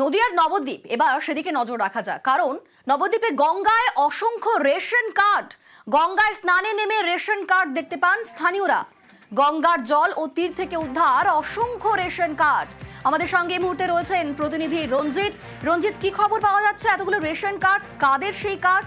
নদিয়ার নবদ্বীপ। এবার সেদিকে নজর রাখা যাক। কারণ নবদ্বীপে গঙ্গায় অসংখ্য রেশন কার্ড। গঙ্গায় স্নানে নেমে রেশন কার্ড দেখতে পান স্থানীয়রা। গঙ্গার জল ও তীর থেকে উদ্ধার অসংখ্য রেশন কার্ড। আমাদের সঙ্গে এই মুহূর্তে রয়েছেন প্রতিনিধি রঞ্জিত। রঞ্জিত, কি খবর পাওয়া যাচ্ছে এতগুলো রেশন কার্ড? কাদের সেই কার্ড?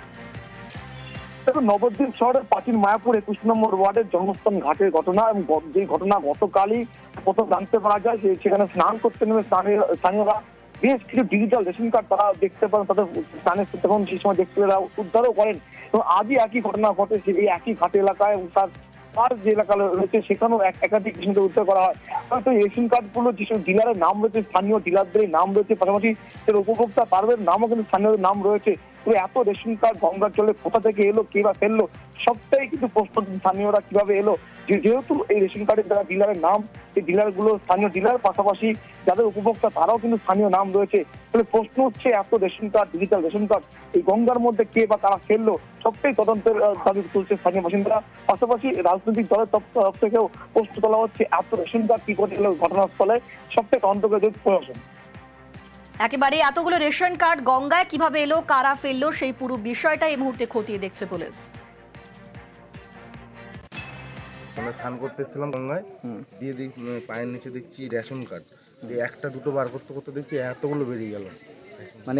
নবদ্বীপ শহরের প্রাচীন মায়াপুর একুশ নম্বর ওয়ার্ডের জন্মস্থান ঘাটের ঘটনা এবং যে ঘটনা গতকালই প্রথম জানতে পারা যায় যে সেখানে স্নান করতে নেমে স্থানীয় স্থানীয়রা বেশ কিছু ডিজিটাল রেশন কার্ড তারা দেখতে পান তাদের স্থানে তখন সেই সময় দেখতে তারা উদ্ধারও করেন। এবং আজই একই ঘটনা ঘটেছে এই একই ঘাট এলাকায় তার পার যে এলাকা রয়েছে, সেখানেও এক- একাধিক রেশন উদ্ধার করা হয়। এই রেশন কার্ডগুলো যেসব ডিলারের নাম রয়েছে, স্থানীয় ডিলারদের নাম রয়েছে, পাশাপাশি সে উপভোক্তা তাদের নামও কিন্তু স্থানীয় নাম রয়েছে। তো এত রেশন কার্ড গঙ্গার জলে কোথা থেকে এলো, কে বা ফেলল, সবটাই কিন্তু প্রশ্ন স্থানীয়রা কীভাবে এলো। যেহেতু এই রেশন কার্ডের যারা ডিলারের নাম, এই ডিলারগুলো স্থানীয় ডিলার, পাশাপাশি যাদের উপভোক্তা তারাও কিন্তু স্থানীয় নাম রয়েছে। তাহলে প্রশ্ন হচ্ছে এত ration card digital ration card, এই গঙ্গার মধ্যে কে বা তারা ফেলল, সবটাই তদন্তের দাবি তুলছে স্থানীয় বাসিন্দারা। পাশাপাশি রাজনৈতিক দলের তরফ থেকেও প্রশ্ন তোলা হচ্ছে, এত রেশন কার্ড কি ঘটনাস্থলে প্রশাসন একেবারে এতগুলো রেশন কার্ড গঙ্গায় কীভাবে এলো কারা ফেলল সেই পুরো বিষয়টা এই মুহূর্তে খতিয়ে দেখছে পুলিশ। আমরা স্নান করতে এসেছিলাম গঙ্গায়। দিয়ে দেখ পায়ের নিচে দেখছি রেশন কার্ড। দিয়ে একটা দুটো বার করতে করতে দেখছি এতগুলো বেরিয়ে গেল। মানে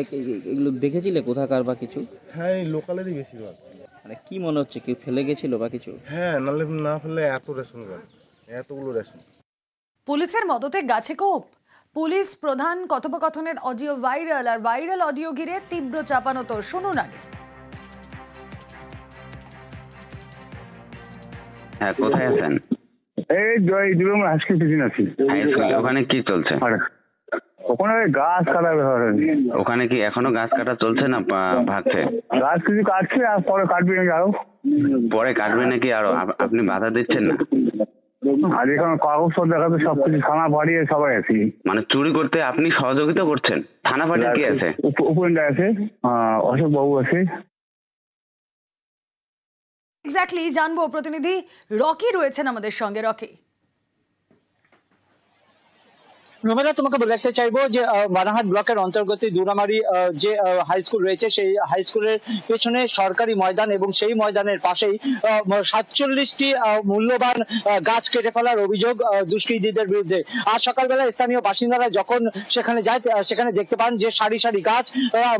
এগুলো দেখেছিলে কোথাকার বা কিছু? হ্যাঁ এই লোকালেরই বেশিরভাগ। মানে কি মনে হচ্ছে কেউ ফেলে গেছিল বা কিছু? হ্যাঁ নাহলে না ফেললে এত রেশন কার্ড এতগুলো রেশন। পুলিশের মদতে গাছে কোপ। পুলিশ প্রধান কথোপকথনের অডিও ভাইরাল আর ভাইরাল অডিও ঘিরে তীব্র চাপানোতর শুনুন আগে। হ্যাঁ কোথায় আছেন? এই এই দুর্গম আজকে পিছনে আছি। ওখানে কি চলছে? ওখানে গাছ কাটা ওখানে কি এখনও গাছ কাটা চলছে না ভাগছে? গাছ কিছু কাটছে আর পরে কাটবি নাকি আরও? পরে কাটবে নাকি আরও? আপনি বাধা দিচ্ছেন না? আর এখন কাগজপত্র দেখাতে সব কিছু থানা বাড়িয়ে সবাই আছি মানে চুরি করতে আপনি সহযোগিতা করছেন? থানা পার্টি কি আছে উপ- উপেন্দ্র আছে আহ, অশোক বাবু আছে এক্স্যাক্টলি জানব প্রতিনিধি রকি রয়েছেন আমাদের সঙ্গে রকি। রুমেলা তোমাকে বলে রাখতে চাইব যে বানাহাট ব্লকের অন্তর্গত দুরামারি যে হাই স্কুল রয়েছে, সেই হাই স্কুলের পেছনে সরকারি ময়দান এবং সেই ময়দানের পাশেই সাতচল্লিশটি মূল্যবান গাছ কেটে ফেলার অভিযোগ দুষ্কৃতীদের বিরুদ্ধে। আজ সকালবেলা স্থানীয় বাসিন্দারা যখন সেখানে যায় সেখানে দেখতে পান যে সারি সারি গাছ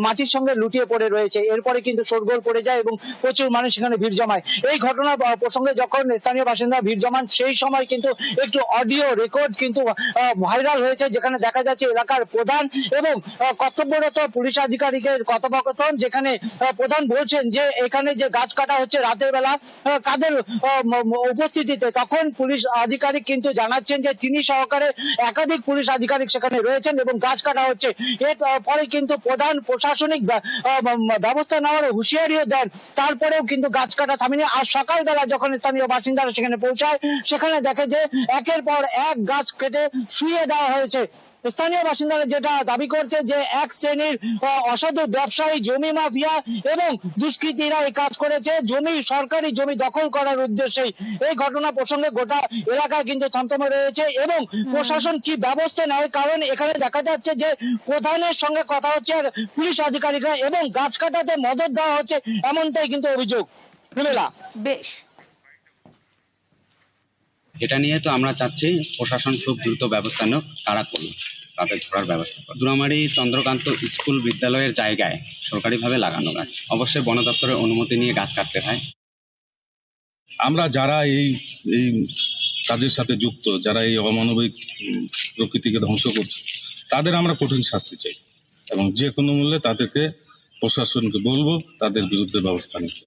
মাটির সঙ্গে লুটিয়ে পড়ে রয়েছে। এরপরে কিন্তু শোরগোল পড়ে যায় এবং প্রচুর মানুষ সেখানে ভিড় জমায়। এই ঘটনা প্রসঙ্গে যখন স্থানীয় বাসিন্দা ভিড় জমান, সেই সময় কিন্তু একটু অডিও রেকর্ড কিন্তু ভাইরাল হয়েছে, যেখানে দেখা যাচ্ছে এলাকার প্রধান এবং কর্তব্যরত পুলিশ আধিকারিকের কথোপকথন যেখানে প্রধান বলছেন যে এখানে যে গাছ কাটা হচ্ছে রাতের বেলা কাদের উপস্থিতিতে তখন পুলিশ আধিকারিক কিন্তু জানাচ্ছেন যে তিনি সহকারে একাধিক পুলিশ আধিকারিক সেখানে রয়েছেন এবং গাছ কাটা হচ্ছে। এর পরে কিন্তু প্রধান প্রশাসনিক ব্যবস্থা নেওয়ার হুঁশিয়ারিও দেন। তারপরেও কিন্তু গাছ কাটা থামেনি। আর সকালবেলা যখন স্থানীয় বাসিন্দারা সেখানে পৌঁছায়, সেখানে দেখে যে একের পর এক গাছ কেটে শুয়ে দেওয়া হয়েছে। স্থানীয় বাসিন্দারা যেটা দাবি করছে যে এক শ্রেণির অসাধু ব্যবসায়ী জমি মাফিয়া এবং দুষ্কৃতীরা এই কাজ করেছে। জমি সরকারি জমি দখল করার উদ্দেশ্যেই এই ঘটনা প্রসঙ্গে গোটা এলাকায় কিন্তু থমথমে রয়েছে এবং প্রশাসন কি ব্যবস্থা নেয়? কারণ এখানে দেখা যাচ্ছে যে প্রধানের সঙ্গে কথা হচ্ছে আর পুলিশ আধিকারিকরা এবং গাছ কাটাতে মদত দেওয়া হচ্ছে এমনটাই কিন্তু অভিযোগ। বেশ। এটা নিয়ে তো আমরা চাচ্ছি প্রশাসন খুব দ্রুত ব্যবস্থা নেক, তারা করুন তাদের ধরার ব্যবস্থা করুন দুরামারি চন্দ্রকান্ত স্কুল বিদ্যালয়ের জায়গায় সরকারিভাবে লাগানো গাছ। অবশ্যই বন দপ্তরের অনুমতি নিয়ে গাছ কাটতে হয়। আমরা যারা এই এই কাজের সাথে যুক্ত, যারা এই অমানবিক প্রকৃতিকে ধ্বংস করছে, তাদের আমরা কঠিন শাস্তি চাই এবং যে কোনো মূল্যে তাদেরকে প্রশাসনকে বলব, তাদের বিরুদ্ধে ব্যবস্থা নিতে।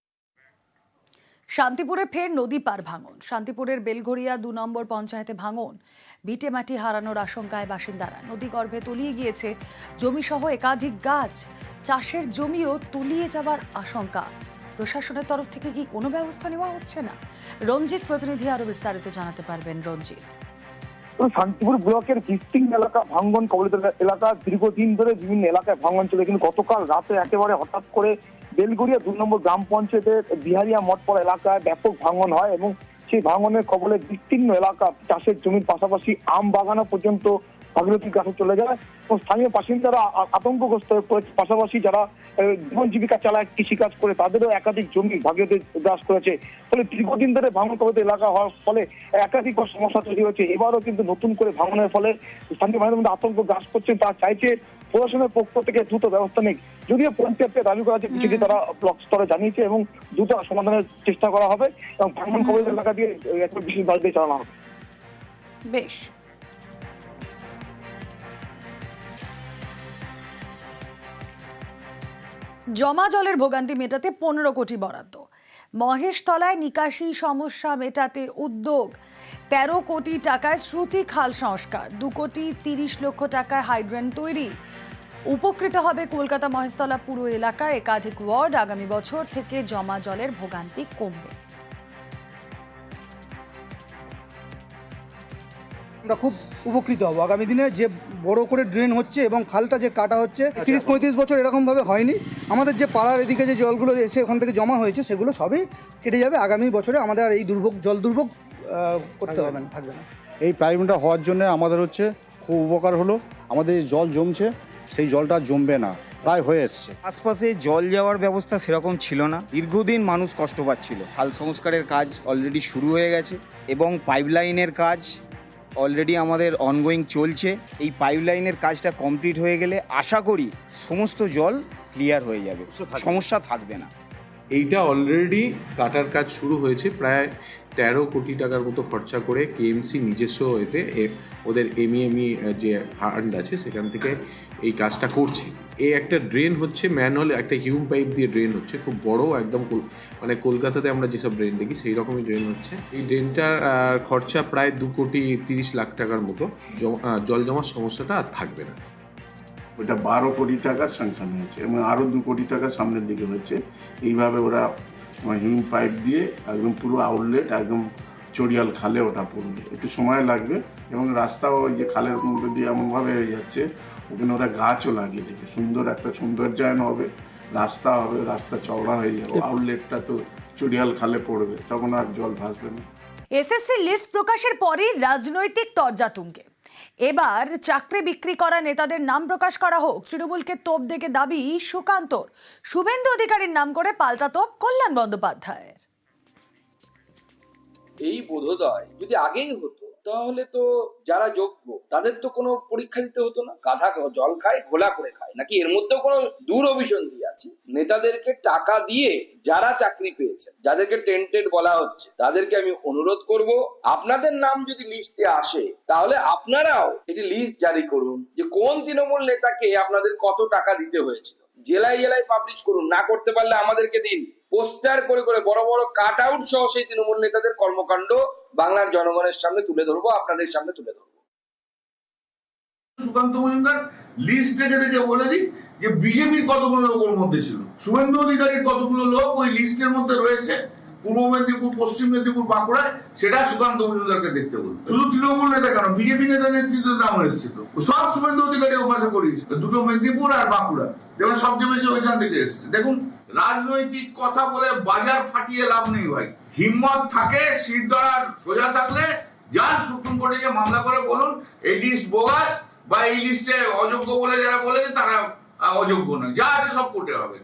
শান্তিপুরে ফের নদী পার ভাঙন। শান্তিপুরের বেলঘরিয়া দু নম্বর পঞ্চায়েতে ভাঙন। ভিটে মাটি হারানোর আশঙ্কায় বাসিন্দারা। নদী গর্ভে তলিয়ে গিয়েছে জমিসহ একাধিক গাছ। চাষের জমিও তলিয়ে যাবার আশঙ্কা। প্রশাসনের তরফ থেকে কি কোনো ব্যবস্থা নেওয়া হচ্ছে না? রঞ্জিত প্রতিনিধি আরও বিস্তারিত জানাতে পারবেন রঞ্জিত। শান্তিপুর ব্লকের বিস্তীর্ণ এলাকা ভাঙ্গন কবলিত এলাকা দীর্ঘদিন ধরে বিভিন্ন এলাকায় ভাঙ্গন চলে কিন্তু গতকাল রাতে একেবারে হঠাৎ করে বেলগুড়িয়া দু নম্বর গ্রাম পঞ্চায়েতের বিহারিয়া মঠপড়া এলাকায় ব্যাপক ভাঙন হয় এবং সেই ভাঙনের কবলে বিস্তীর্ণ এলাকা চাষের জমির পাশাপাশি আম বাগানও পর্যন্ত ভাগীরথী গাছে চলে যায়। এবং স্থানীয় বাসিন্দারা আতঙ্কগ্রস্ত হয়ে পড়েছে। পাশাপাশি যারা জীবন জীবিকা চালায়, কৃষিকাজ করে, তাদেরও একাধিক জমি ভাগীরথী গ্রাস করেছে। ফলে দীর্ঘদিন ধরে ভাঙন কবিত এলাকা হওয়ার ফলে একাধিক সমস্যা তৈরি হয়েছে। এবারও কিন্তু নতুন করে ভাঙনের ফলে স্থানীয় মানুষের মধ্যে আতঙ্ক গ্রাস করছেন। তারা চাইছে প্রশাসনের পক্ষ থেকে দ্রুত ব্যবস্থা নেই যদিও পঞ্চায়েতকে দাবি করা হচ্ছে বিষয়টি তারা ব্লক স্তরে জানিয়েছে এবং দ্রুত সমাধানের চেষ্টা করা হবে এবং ভাঙন কবিত এলাকা দিয়ে একটা বিশেষ বাড়িতে চালানো হবে। বেশ। জমা জলের ভোগান্তি মেটাতে পনেরো কোটি বরাদ্দ। মহেশতলায় নিকাশি সমস্যা মেটাতে উদ্যোগ। তেরো কোটি টাকায় শ্রুতি খাল সংস্কার, দু কোটি তিরিশ লক্ষ টাকায় হাইড্রেন তৈরি। উপকৃত হবে কলকাতা মহেশতলা পুরো এলাকার একাধিক ওয়ার্ড। আগামী বছর থেকে জমা জলের ভোগান্তি কমবে। আমরা খুব উপকৃত হব। আগামী দিনে যে বড় করে ড্রেন হচ্ছে এবং খালটা যে কাটা হচ্ছে তিরিশ পঁয়ত্রিশ বছর এরকমভাবে হয়নি। আমাদের যে পাড়ার এদিকে যে জলগুলো এসে ওখান থেকে জমা হয়েছে সেগুলো সবই কেটে যাবে। আগামী বছরে আমাদের আর এই দুর্ভোগ জল দুর্ভোগ করতে হবে না থাকবে না। এই পাইপটা হওয়ার জন্য আমাদের হচ্ছে খুব উপকার হলো। আমাদের জল জমছে সেই জলটা জমবে না। প্রায় হয়ে এসছে। আশপাশে জল যাওয়ার ব্যবস্থা সেরকম ছিল না। দীর্ঘদিন মানুষ কষ্ট পাচ্ছিল। খাল সংস্কারের কাজ অলরেডি শুরু হয়ে গেছে এবং পাইপলাইনের কাজ অলরেডি আমাদের অনগোয়িং চলছে। এই পাইপলাইনের কাজটা কমপ্লিট হয়ে গেলে আশা করি সমস্ত জল ক্লিয়ার হয়ে যাবে। সমস্যা থাকবে না। এইটা অলরেডি কাটার কাজ শুরু হয়েছে প্রায় তেরো কোটি টাকার মতো খরচা করে কেএমসি নিজস্ব এতে ওদের এমইএমই যে ফান্ড আছে সেখান থেকে এই কাজটা করছে। এই একটা ড্রেন হচ্ছে ম্যানুয়াল একটা হিউম পাইপ দিয়ে ড্রেন হচ্ছে, খুব বড়, একদম মানে কলকাতাতে আমরা যেসব ড্রেন দেখি সেই রকমই ড্রেন হচ্ছে। এই ড্রেনটার খরচা প্রায় দু কোটি তিরিশ লাখ টাকার মতো। জল জমার সমস্যাটা আর থাকবে না। ওটা বারো কোটি টাকার স্যাংশন হয়েছে, এবং আরও দু কোটি টাকা সামনের দিকে হচ্ছে এইভাবে ওরা হিউম পাইপ দিয়ে একদম পুরো আউটলেট একদম চড়িয়াল খালে ওটা পড়বে। একটু সময় লাগবে এবং রাস্তাও ওই যে খালের মধ্যে দিয়ে এমনভাবে হয়ে যাচ্ছে ওখানে ওরা গাছও লাগিয়ে দেবে। সুন্দর একটা সৌন্দর্যায়ন হবে রাস্তা হবে রাস্তা চওড়া হয়ে যাবে। আউটলেটটা তো চড়িয়াল খালে পড়বে তখন আর জল ভাসবে না। এসএসসি লিস্ট প্রকাশের পরই রাজনৈতিক তরজা তুঙ্গে। এবার চাকরি বিক্রি করা নেতাদের নাম প্রকাশ করা হোক তৃণমূলকে তোপ দেখে দাবি সুকান্তর। শুভেন্দু অধিকারীর নাম করে পাল্টা তোপ কল্যাণ বন্দ্যোপাধ্যায়ের। এই বোধোদয় যদি আগেই হতো, তাহলে তো যারা যোগ্য, তাদের তো কোনো পরীক্ষা দিতে হতো না। গাধা জল খায়, ঘোলা করে খায়। নাকি এর মধ্যেও কোনো দূর অভিসন্ধি আছে? নেতাদেরকে টাকা দিয়ে যারা চাকরি পেয়েছে, যাদেরকে টেন্টেড বলা হচ্ছে, তাদেরকে আমি অনুরোধ করব, আপনাদের নাম যদি লিস্টে আসে, তাহলে আপনারাও একটি লিস্ট জারি করুন যে কোন তৃণমূল নেতাকে আপনাদের কত টাকা দিতে হয়েছিল। জেলায় জেলায় পাবলিশ করুন, না করতে পারলে আমাদেরকে দিন। পোস্টার করে করে বড় বড় কাট আউট সহ সেই তৃণমূল নেতাদের কর্মকাণ্ড বাংলার জনগণের সামনে তুলে ধরবো, আপনাদের সামনে তুলে ধরবো। সুকান্ত মজুমদার লিস্ট দেখে দেখে বলে দিই যে বিজেপির কতগুলো লোক ওর মধ্যে ছিল। শুভেন্দু অধিকারীর কতগুলো লোক ওই লিস্টের মধ্যে রয়েছে? পূর্ব মেদিনীপুর, পশ্চিম মেদিনীপুর, বাঁকুড়ায়, সেটা সুকান্ত মজুমদারকে দেখতে বলুন। শুধু তৃণমূল নেতা কেন? বিজেপি নেতা নেতৃত্বের নাম এসেছিল। সব শুভেন্দু অধিকারী ওপাশে দুটো মেদিনীপুর আর বাঁকুড়া। এবার সবচেয়ে বেশি ওইখান থেকে এসেছে। দেখুন রাজনৈতিক কথা বলে বাজার ফাটিয়ে লাভ নেই ভাই। হিম্মত থাকে, সিট ধরার সোজা থাকলে যান, সুপ্রিম কোর্টে যে মামলা করে বলুন, এই লিস্ট বোগাস বা এই লিস্টে অযোগ্য বলে যারা বলেছে তারা অযোগ্য নয়। যা আছে সব কোর্টে হবে।